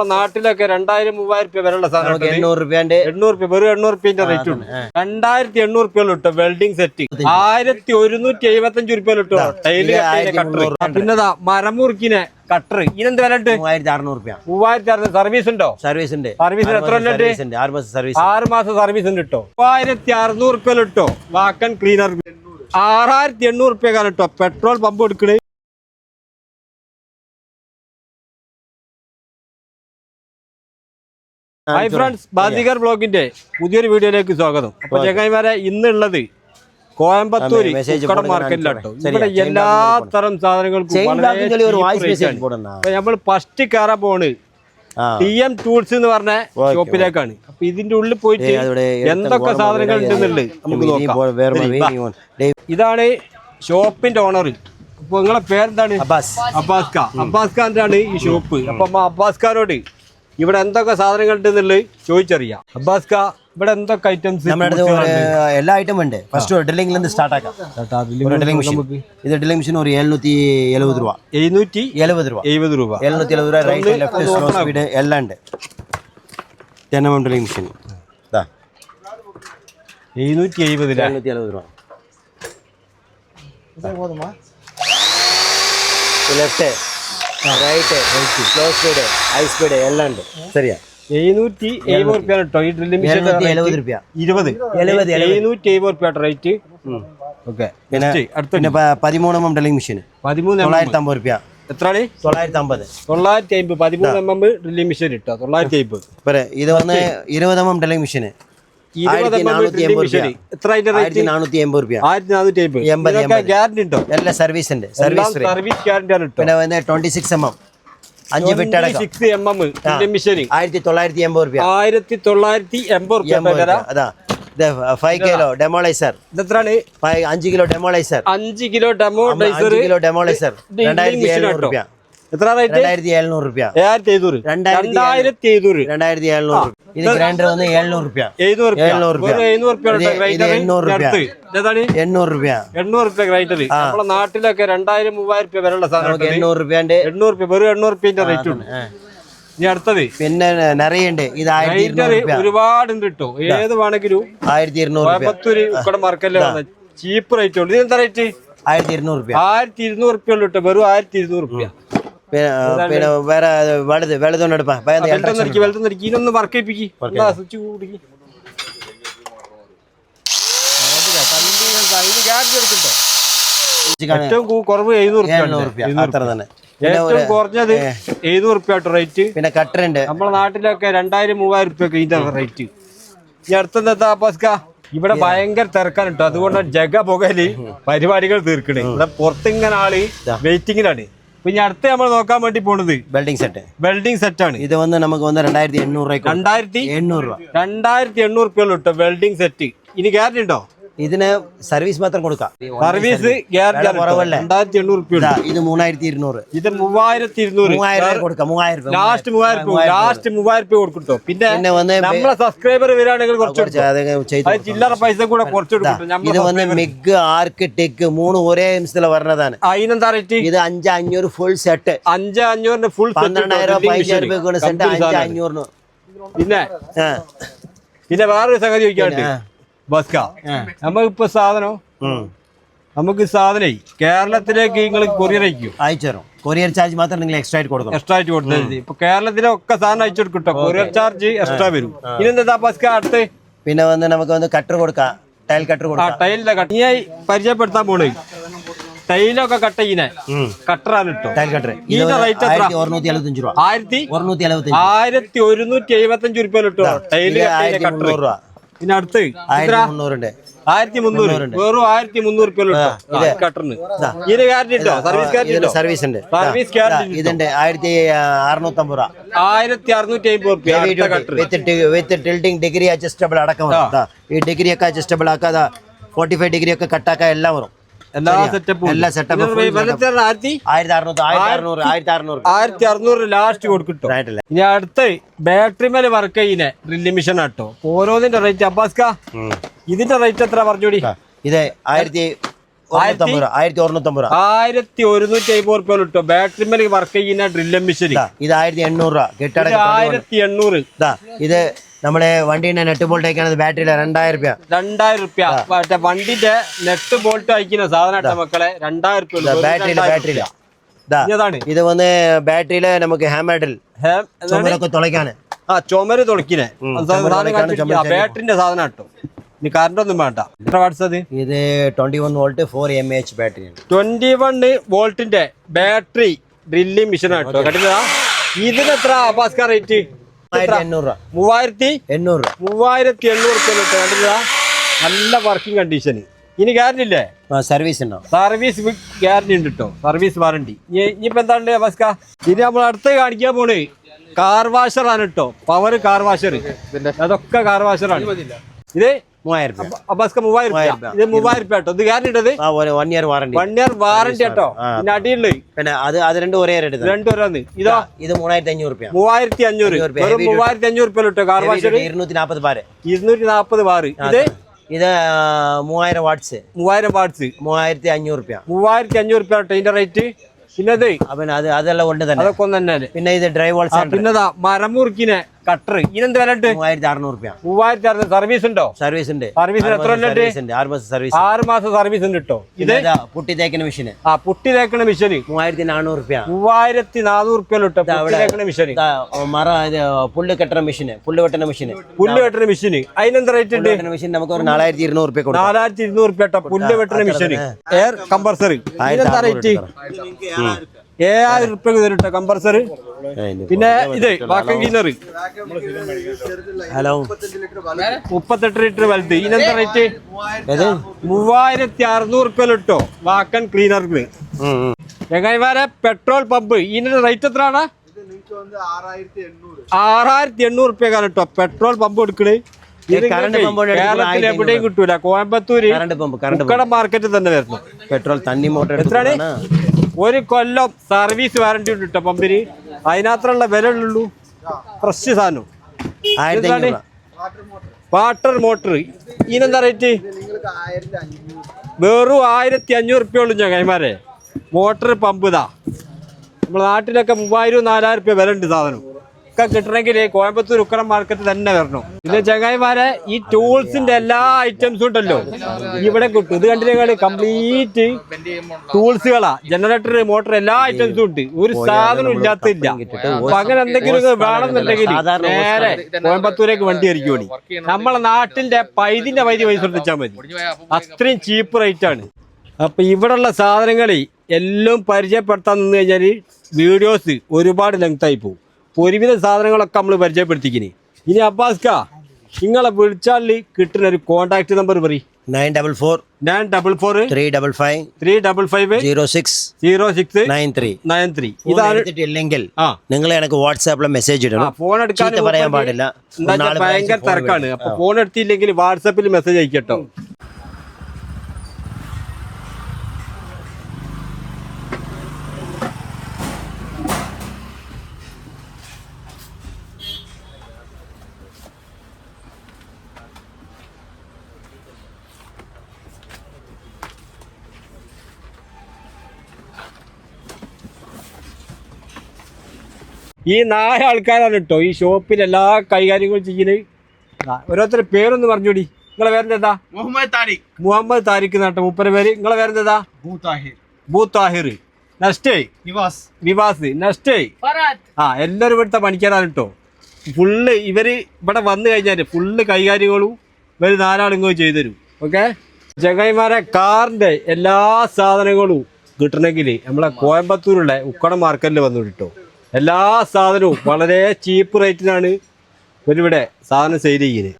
ഇപ്പൊ നാട്ടിലൊക്കെ രണ്ടായിരം മൂവായിരം രൂപ വരെയുള്ള സാധനം. എണ്ണൂറ് രൂപ എണ്ണൂറ് രൂപ വെറും എണ്ണൂറ് രൂപന്റെ റേറ്റ് ഉണ്ട് രണ്ടായിരത്തി എണ്ണൂറ് രൂപ ഇട്ടു വെൽഡിംഗ് സെറ്റ് ആയിരത്തി ഒരുന്നൂറ്റി എഴുപത്തി അഞ്ച് രൂപയിൽ ഇട്ടു ടൈൽ കട്ടർ പിന്നെതാ മരമുറുക്കിനെ കട്ടർ ഇതിനെന്ത് വില ഉണ്ട്? മൂവായിരത്തി അറുന്നൂറ് രൂപ മൂവായിരത്തി അറുന്നൂറ്. സർവീസ് ഉണ്ടോ? സർവീസ് ഉണ്ട്. സർവീസിന് എത്ര ഉണ്ട്? സർവീസ് ആറ് മാസം സർവീസ് ആറ് മാസം സർവീസ് ഉണ്ട് കേട്ടോ മൂവായിരത്തി അറുന്നൂറ് രൂപയിൽ ഇട്ടോ വാക്കൻ ക്ലീനർ ആറായിരത്തി എണ്ണൂറ് രൂപ കേട്ടോ പെട്രോൾ പമ്പ് എടുക്കണേ. ഹായ് ഫ്രണ്ട്സ് ബാദികർ ബ്ലോഗിന്റെ പുതിയൊരു വീഡിയോയിലേക്ക് സ്വാഗതം. അപ്പൊ ചങ്ങായിമാരെ ഇന്നുള്ളത് കോയമ്പത്തൂര് കട മാർക്കറ്റിലാട്ടോ. ഇവിടെ എല്ലാ തരം സാധനങ്ങൾക്കും. നമ്മൾ ഫസ്റ്റ് കയറാൻ പോണ് ടി എം ടൂൾസ് എന്ന് പറഞ്ഞ ഷോപ്പിലേക്കാണ് അപ്പൊ ഇതിന്റെ ഉള്ളിൽ പോയിട്ട് എന്തൊക്കെ സാധനങ്ങൾ ഉണ്ടെന്നുള്ളത് നമുക്ക് നോക്കാം. ഇതാണ് ഷോപ്പിന്റെ ഓണർ അപ്പൊ നിങ്ങളെ പേരെന്താണ്? അബ്ബാസ്. അബ്ബാസ് ഖാൻ അബ്ബാസ് ആണ് ഈ ഷോപ്പ് അപ്പൊ അബ്ബാസ് ഖാനോട് ഇവിടെ എന്തൊക്കെ സാധനങ്ങൾ ഉണ്ടെന്നുള്ളത് ചോദിച്ചറിയാം. അബ്ബാസ് ഖാ ഇവിടെ എന്തൊക്കെ ഐറ്റംസ് നമ്മുടെ അടുത്ത് ഒരു എല്ലാ ഐറ്റം ഉണ്ട്. ഫസ്റ്റ് ഡ്രില്ലിംഗിൽ നിന്ന് സ്റ്റാർട്ട് ആക്കാം. ഒരു ഡ്രില്ലിംഗ് മെഷീൻ ഇത് ഡ്രില്ലിംഗ് മെഷീൻ ഒരു എഴുന്നൂറ്റി എഴുപത് രൂപ. എഴുന്നൂറ്റി എഴുപത് രൂപ. എഴുപത് രൂപ. എഴുന്നൂറ്റി എഴുപത് രൂപ റൈറ്റ് ലെഫ്റ്റ് സ്ലോ സ്പീഡ് എല്ലാം ഉണ്ട്. Ten M M drilling machine ഇതാ എഴുന്നൂറ്റി എഴുപതില എഴുന്നൂറ്റി എഴുപത് രൂപ. Left right slow speed high speed എല്ലാം ഉണ്ട്. ശരിയാ. എഴുന്നൂറ്റി എഴുപത് റുപ്യ കേട്ടോ. ഈ ഡ്രില്ലിംഗ് മെഷീൻ എഴുപത് റുപ്യ. ഇരുപത്. എഴുപത്, എഴുന്നൂറ്റി എഴുപത് റുപ്യ റേറ്റ് ഓക്കെ. പിന്നെ പതിമൂന്ന് എം എം ഡ്രില്ലിംഗ് മെഷീൻ പതിമൂന്ന് mm. തൊള്ളായിരത്തി അമ്പത് രൂപ എത്രയാണ് തൊള്ളായിരത്തി അമ്പത് തൊള്ളായിരത്തി അമ്പത് പതിമൂന്ന് എം എം ഡ്രില്ലിംഗ് മെഷീൻ ഇട്ടോ? തൊള്ളായിരത്തി അമ്പത് ഇത് വന്ന് ഇരുപത് M M drilling machine machine എല്ലാ സർവീസ് സർവീസ് സർവീസ് ഗ്യാരണ്ടി ആണ് പിന്നെ ട്വന്റി സിക്സ് എം എം അഞ്ച് സിക്സ് എം എം ഡ്രില്ലിംഗ് ആയിരത്തി തൊള്ളായിരത്തി എൺപത് രൂപ ആയിരത്തി തൊള്ളായിരത്തി എൺപത് രൂപ അതാ. ഫൈവ് കിലോ ഡെമോളൈസർ ഇതെത്രാണ് അഞ്ച് കിലോ ഡെമോളൈസർ അഞ്ച് കിലോ ഡെമോ അഞ്ച് കിലോ ഡെമോളൈസർ രണ്ടായിരത്തി എഴുന്നൂറ് രൂപ എത്ര റേറ്റ് രണ്ടായിരത്തി എഴുന്നൂറ് രൂപ ഏഴായിരത്തി എഴുന്നൂറ്. രണ്ടായിരത്തി എഴുന്നൂറ് രണ്ടായിരത്തി എഴുന്നൂറ് ഇത് ഗ്രൈൻഡർ വന്ന് എഴുന്നൂറ് രൂപ എഴുന്നൂറ് റുപ്യ. എഴുന്നൂറ് റുപ്യ. വെറും എഴുന്നൂറ് റുപ്യ ഇത് ഇത് എണ്ണൂറ് റുപ്യ. എണ്ണൂറ് രൂപ എണ്ണൂറ് റുപ്യ ഗ്രൈൻഡർ നമ്മളെ നാട്ടിലൊക്കെ രണ്ടായിരം മൂവായിരം റുപ്യ വരെയുള്ള സാധനം നമുക്ക് എണ്ണൂറ് രൂപന്റെ എണ്ണൂറ് റുപ്യ വെറും എണ്ണൂറ് റുപ്യന്റെ റേറ്റ് ഉണ്ട്. ഇനി അടുത്തത്. പിന്നെ നിറയുണ്ട്. ഇത് രൂപ ഒരുപാട് ഉണ്ട് കേട്ടോ. ഏത് വേണമെങ്കിലും ആയിരത്തി ഇരുന്നൂറ് രൂപ കോയമ്പത്തൂര് ഉക്കട വന്ന. ചീപ്പ് റേറ്റ് ഉണ്ട് എന്താ റേറ്റ് ആയിരത്തി ഇരുന്നൂറ് രൂപ ആയിരത്തി ഇരുന്നൂറ് റുപ്യ ഉള്ളു കേട്ടോ. വെറും ആയിരത്തി ഇരുന്നൂറ് റുപ്യ. പിന്നെ വേറെ വലുത് എടുപ്പാ. Work switch കൂടിക്ക്. ഏറ്റവും കുറവ് എഴുന്നൂറ് അത്ര തന്നെ. ഏറ്റവും കുറഞ്ഞത് എഴുന്നൂറ് റുപ്യ റേറ്റ്. പിന്നെ കട്ടറുണ്ട്. നമ്മളെ നാട്ടിലൊക്കെ രണ്ടായിരം മൂവായിരം റുപ്യ ഇതിന്റെ റേറ്റ്. ഈ അടുത്തെന്താ പാസ്ക ഇവിടെ ഭയങ്കര തിരക്കാണ് കേട്ടോ അതുകൊണ്ടാണ് ജഗ പുകയിൽ പരിപാടികൾ തീർക്കണേ. ഇവിടെ പുറത്തിങ്ങനെ ആൾ വെയിറ്റിങ്ങിലാണ് അപ്പൊ അടുത്ത് നമ്മൾ നോക്കാൻ വേണ്ടി പോണത് വെൽഡിംഗ് സെറ്റ് വെൽഡിംഗ് സെറ്റ് ആണ്. ഇത് വന്ന് നമുക്ക് വന്ന് രണ്ടായിരത്തി എണ്ണൂറ് രൂപയ്ക്ക് രണ്ടായിരത്തി എണ്ണൂറ് രൂപ. രണ്ടായിരത്തി എണ്ണൂറ് റുപ്യ കേട്ടോ വെൽഡിംഗ് സെറ്റ് ഇനി ഗ്യാരണ്ടി ഉണ്ടോ? ഇതിന് സർവീസ് മാത്രം കൊടുക്കാം. സർവീസ് ഇതാ, മൂവായിരത്തി ഇരുന്നൂറ് ഇത് മൂവായിരത്തി ഇരുന്നൂറ് മൂവായിരം കൊടുക്കാം മൂവായിരം ലാസ്റ്റ് മൂവായിരം ലാസ്റ്റ് മൂവായിരം രൂപ കൊടുക്കട്ടോ പിന്നെ നമ്മളെ സബ്സ്ക്രൈബർ വരികയാണെങ്കിൽ കുറച്ച് ചില്ലറ പൈസ കൂടെ കുറച്ച് ഇത് വന്ന് മിഗ് ആർക്കിടെക് മൂന്ന് ഒരേ ഇംസിൽ വരുന്നതാണ് അതിനെന്താ റേറ്റ് ഇത് അഞ്ച് അഞ്ഞൂറ് ഫുൾ സെറ്റ് അഞ്ച് അഞ്ഞൂറിന് ഫുൾ പന്ത്രണ്ടായിരം പതിനഞ്ചായിരം രൂപ സെറ്റ് അഞ്ച് അഞ്ഞൂറിന്. പിന്നെ? പിന്നെ വേറൊരു സംഗതി ചോദിക്കാണ്ട്. ബസ്ക. നമുക്കിപ്പോ സാധനം. നമുക്ക് സാധനേ കേരളത്തിലേക്ക് നിങ്ങൾ കൊറിയർ അയക്കും അയച്ചു കൊറിയർ ചാർജ് മാത്രം നിങ്ങൾ എക്സ്ട്രാ ആയിട്ട് കൊടുക്കണം. എക്സ്ട്രാ ആയിട്ട് കൊടുത്താൽ മതി. ഇപ്പൊ കേരളത്തിലെ ഒക്കെ സാധനം അയച്ചു കൊടുക്കട്ടോ കൊറിയർ ചാർജ് എക്സ്ട്രാ വരും. ഇനെന്താ ബസ്ക അടുത്ത്? പിന്നെ വന്ന് നമുക്ക് വന്ന് കട്ടർ കൊടുക്കാം. ടൈൽ കട്ടർ ആ കൊടുക്കാം. ടൈലിന്റെ കട്ട് ഇനി പരിചയപ്പെടുത്താൻ പോണേ. ടൈലൊക്കെ കട്ട് ചെയ്യുന്നേ ഉം. കട്ടറാണ് കേട്ടോ ടൈൽ കട്ടർ ഇത് ഇതിന്റെ റേറ്റ് എത്ര? ആയിരത്തി ഒരുന്നൂറ്റി എഴുപത്തഞ്ച് രൂപ. ആയിരത്തി ഒരുന്നൂറ്റി എഴുപത്തഞ്ച് ആയിരത്തി ഒരുന്നൂറ്റി എഴുപത്തി അഞ്ച് രൂപ കിട്ടോ ടൈൽ ആയിരത്തി കട്ടർ രൂപ. പിന്നെ അടുത്ത് ആയിരത്തി മുന്നൂറുണ്ട് ആയിരത്തി മുന്നൂറ് വെറും ആയിരത്തി മുന്നൂറ് രൂപ കിട്ടോ. കട്ടറിന്. ഇതിന് ഗ്യാരണ്ടി ഉണ്ടോ? സർവീസ് ഗ്യാരണ്ടി സർവീസ് ഉണ്ട്? സർവീസ് ഗ്യാരണ്ടി ഇതുണ്ട് ആയിരത്തി അറുന്നൂറ്റമ്പത് രൂപ. ആയിരത്തി അറുന്നൂറ്റി അമ്പത് റുപ്യ with with tilting degree adjustable അടക്കം ഈ ഡിഗ്രി ഒക്കെ അഡ്ജസ്റ്റബിൾ ആക്കാതെ ഫോർട്ടി ഫൈവ് ഡിഗ്രി ഒക്കെ കട്ടാക്കാൻ എല്ലാം വരും. എല്ലാ സെറ്റപ്പും എല്ലാ setup ഉം full ആയിരത്തി ആയിരത്തി അറുന്നൂറ് ആയിരത്തി അറുന്നൂറ് ആയിരത്തി അറുന്നൂറ്. ആയിരത്തി അറുന്നൂറ് ലാസ്റ്റ് കൊടുക്കട്ടോ. ആയിട്ടില്ല ഇനി അടുത്ത് ബാറ്ററി മേലെ വർക്ക് ചെയ്യുന്ന ഡ്രില്ലിംഗ് മിഷൻ ആട്ടോ ഓരോന്നിന്റെ റേറ്റ് അബ്ബാസ്ക ഇതിന്റെ റേറ്റ് എത്ര പറഞ്ഞോടി? ഇത് ആയിരത്തി ആയിരത്തി ഒരുന്നൂറ്റമ്പത് രൂപ. ആയിരത്തി ഒരുന്നൂറ്റി അമ്പത് റുപ്യ കിട്ടും ബാറ്ററി മേലെ വർക്ക് ചെയ്യുന്ന ഡ്രില്ലിംഗ് മിഷൻ ഇതാ, ആയിരത്തി എണ്ണൂറ് രൂപ. ആയിരത്തി എണ്ണൂറ്. ഇതാ ഇത് നമ്മുടെ വണ്ടീന്റെ നെറ്റ് അയക്കണത് ബാറ്ററിയിലെ രണ്ടായിരം രൂപ രണ്ടായിരം റുപ്യ. മറ്റേ വണ്ടിന്റെ നെറ്റ് ബോൾട്ട് അയക്കുന്ന സാധനം മക്കളെ. രണ്ടായിരം രൂപ ബാറ്ററിയില്ല ബാറ്ററിയില ഇതാ വന്ന് ബാറ്ററിയിൽ നമുക്ക് ഹാമഡിൽ? ചുമരൊക്കെ തുളയ്ക്കാണ് ആ ചുമര് ആ, ബാറ്ററിന്റെ സാധനം കേട്ടോ. ഇനി കറണ്ട് ഒന്നും വേണ്ട. എത്ര വാട്സ് അത്? ഇത് twenty one volt four M H ബാറ്ററിയാണ് ട്വന്റി വൺ വോൾട്ടിന്റെ ബാറ്ററി ഡ്രില്ലിംഗ് മെഷീൻ കേട്ടോ. കേട്ടില്ല ഇതിന് എത്ര അപ്പാസ്കാർ റേറ്റ് രൂപ മൂവായിരത്തി എണ്ണൂറ് രൂപ. മൂവായിരത്തി എണ്ണൂറ് റുപ്യ കണ്ടില്ല നല്ല വർക്കിംഗ് കണ്ടീഷൻ ഇനി ഗ്യാരണ്ടി ഇല്ലേ? സർവീസ് ഉണ്ടോ? സർവീസ് ഗ്യാരണ്ടി ഉണ്ട് കേട്ടോ സർവീസ് വാറണ്ടി ഇനിയിപ്പോ എന്താണ് അബസ്ക ഇനി നമ്മൾ അടുത്ത് കാണിക്കാൻ പോണ്. കാർ വാഷർ ആണ് കേട്ടോ പവർ കാർ വാഷർ അതൊക്കെ കാർ വാഷർ ആണ്. ഇത് മൂവായിരം രൂപ. അബസ്ക മൂവായിരം രൂപ. ഇത് മൂവായിരം രൂപ കേട്ടോ. ഇത് ഗ്യാരണ്ടി ആ one year warranty one year warranty കേട്ടോ. പിന്നെ അടിയുള്ളത് പിന്നെ അത് അത് രണ്ടും ഒരേ റേറ്റ് തന്നെ രണ്ടുപേരാന്ന് ഇതോ. ഇത് മൂവായിരത്തി അഞ്ഞൂറ് രൂപ മൂവായിരത്തി അഞ്ഞൂറ്. അഞ്ഞൂറ് രൂപ. വെറും മൂവായിരത്തി അഞ്ഞൂറ് രൂപ കേട്ടോ. കാർ വാഷർ ഇരുന്നൂറ്റി നാൽപ്പത് ഇരുന്നൂറ്റി ബാറ് ഇത്? ഇത് ആ, മൂവായിരം വാട്ട്സ് മൂവായിരം വാട്സ് മൂവായിരത്തി അഞ്ഞൂറ് രൂപ മൂവായിരത്തി അഞ്ഞൂറ് രൂപ കേട്ടോ ഇതിന്റെ റേറ്റ് പിന്നെ പിന്നെ അത് അതെല്ലാം തന്നെ. അതൊക്കെ ഒന്ന് തന്നെ. പിന്നെ ഇത് ഡ്രൈവ് മരമുറുക്കിനെ മരം മുറിക്കിനെ കട്ടർ. ഇതിനെന്ത് വില ഉണ്ട്? മൂവായിരത്തി അറുന്നൂറ് രൂപ മൂവായിരത്തി അറുന്നൂറ് സർവീസ് ഉണ്ടോ? സർവീസ് ഉണ്ട്. സർവീസിന് എത്ര ഉണ്ട്. സർവീസ് ആറ് മാസം സർവീസ് ആറ് മാസം സർവീസ് ഉണ്ട് കേട്ടോ ഇത് പുട്ടി തേക്കുന്ന മെഷീൻ ആ പുട്ടി തേക്കുന്ന മെഷീൻ മൂവായിരത്തി നാനൂറ് രൂപ മൂവായിരത്തി നാനൂറ് രൂപ മിഷന് മരം ഇത് പുല്ല് കെട്ടണ മെഷീന് പുല്ല് വെട്ടണ മെഷീന് പുല്ല് വെട്ടണ മെഷീൻ അതിനെന്ത് റേറ്റ് ഉണ്ട്? മെഷീൻ നമുക്ക് ഒരു നാലായിരത്തി ഇരുന്നൂറ് രൂപ കൊടുക്കാം. നാലായിരത്തി ഇരുന്നൂറ് രൂപ കേട്ടോ പുല്ല് വെട്ടണ മെഷീൻ എയർ കമ്പർസറി അതിനെന്താ റേറ്റ് ഏഴായിരം റുപ്യ തരും കേട്ടോ കമ്പൾസറി പിന്നെ ഇത് വാക്കം ക്ലീനർ ഹലോ. മുപ്പത്തെട്ട് ലിറ്റർ വലുത്. ഇതിനെന്താ റേറ്റ് മൂവായിരത്തി അറുന്നൂറ് റുപ്യ ലിട്ടോ. വാക്കൻ ഉം. ചങ്ങായിമാരെ പെട്രോൾ പമ്പ്. ഇതിന്റെ റേറ്റ് എത്രയാണ് ആറായിരത്തി എണ്ണൂറ്. റുപ്യ കാലട്ടോ പെട്രോൾ പമ്പ് എടുക്കണേ. കേരളത്തിൽ എവിടെയും കിട്ടൂല. Coimbatore current pump current Ukkadam മാർക്കറ്റിൽ തന്നെ വരുന്നു പെട്രോൾ തണ്ണി മോട്ടർ എത്രയാണ് ഒരു കൊല്ലം സർവീസ് വാറണ്ടി ഉണ്ട് കേട്ടോ പമ്പിന് അതിനകത്തുള്ള വില ഉള്ളൂ. ഫ്രഷ് സാധനം. വാട്ടർ മോട്ടർ ഇതിനെന്താ റേറ്റ് വെറും ആയിരത്തി അഞ്ഞൂറ് റുപ്യ ഉള്ളു ചങ്ങായിമാരെ മോട്ടർ പമ്പ് ഇതാ. നമ്മുടെ നാട്ടിലൊക്കെ മൂവായിരം നാലായിരം റുപ്യ വില ഉണ്ട് സാധനം. ഒക്കെ കിട്ടണമെങ്കിൽ കോയമ്പത്തൂർ ഉക്കറം മാർക്കറ്റ് തന്നെ വരണം. പിന്നെ ചങ്ങായിമാരെ ഈ ടൂൾസിന്റെ എല്ലാ ഐറ്റംസും ഉണ്ടല്ലോ. ഇവിടെ കിട്ടും. ഇത് കണ്ടില്ല കംപ്ലീറ്റ് ടൂൾസുകളാ ജനറേറ്റർ മോട്ടർ എല്ലാ ഐറ്റംസും ഉണ്ട്. ഒരു സാധനം ഇല്ലാത്തില്ല. അപ്പൊ അങ്ങനെ എന്തെങ്കിലും വേണമെന്നുണ്ടെങ്കിൽ നേരെ കോയമ്പത്തൂരേക്ക് വണ്ടി ആയിരിക്കും നമ്മളെ നാട്ടിന്റെ പൈതിന്റെ പൈതി പൈസ കൊടുത്താൽ മതി. അത്രയും ചീപ്പ് റേറ്റ് ആണ്. അപ്പൊ ഇവിടെയുള്ള സാധനങ്ങളെ എല്ലാം പരിചയപ്പെടുത്താൻ നിന്ന് കഴിഞ്ഞാൽ വീഡിയോസ് ഒരുപാട് ലെങ്ത് ആയി പോകും. ഒരുവിധ സാധനങ്ങളൊക്കെ നമ്മൾ പരിചയപ്പെടുത്തിക്കിനി. ഇനി അബ്ബാസ്ക നിങ്ങളെ വിളിച്ചാൽ കിട്ടുന്ന ഒരു കോണ്ടാക്ട് നമ്പർ പറയും. Nine double four nine double four three double five three double five zero six zero six nine three nine three ഇതാണ് എടുത്തിട്ടില്ലെങ്കിൽ നിങ്ങൾ എനിക്ക് വാട്സാപ്പിൽ മെസ്സേജ് ഇടണം. ഫോൺ എടുക്കാൻ പറയാൻ പാടില്ല. ഭയങ്കര തിരക്കാണ്. അപ്പൊ ഫോൺ എടുത്തില്ലെങ്കിൽ വാട്സാപ്പിൽ മെസ്സേജ് അയക്കട്ടോ. ഈ നാല് ആൾക്കാരാണ് കേട്ടോ ഈ ഷോപ്പിൽ എല്ലാ കൈകാര്യങ്ങളും ചെയ്യുന്നത്. ആ, ഓരോരുത്തരുടെ പേരൊന്ന് പറഞ്ഞൂടി നിങ്ങളെ പേരെന്താ? മുഹമ്മദ് താരിഖ്. മുഹമ്മദ് താരിഖ് നാട്ടെ മുപ്പര പേര്. നിങ്ങളെ പേരെന്താ? ഭൂതാഹിർ. ബൂ താഹിർ നെക്സ്റ്റ്. നിവാസ് വിവാസ്. നെക്സ്റ്റ്. ആ എല്ലാവരും ഇവിടുത്തെ പണിക്കാരാണ് കേട്ടോ ഫുള്ള് ഇവർ ഇവിടെ വന്നു കഴിഞ്ഞാൽ ഫുള്ള് കൈകാര്യങ്ങളും ഇവർ നാലാളിങ്ങോ ചെയ്തു തരും. ഓക്കെ? ജഗൈമാരെ കാറിന്റെ എല്ലാ സാധനങ്ങളും കിട്ടണമെങ്കിൽ നമ്മളെ കോയമ്പത്തൂരുള്ള ഉക്കട മാർക്കറ്റിൽ വന്നു കിട്ടോ എല്ലാ സാധനവും വളരെ ചീപ്പ് റേറ്റിനാണ് ഇവരിവിടെ സാധനം സെയിൽ ചെയ്യുന്നത്.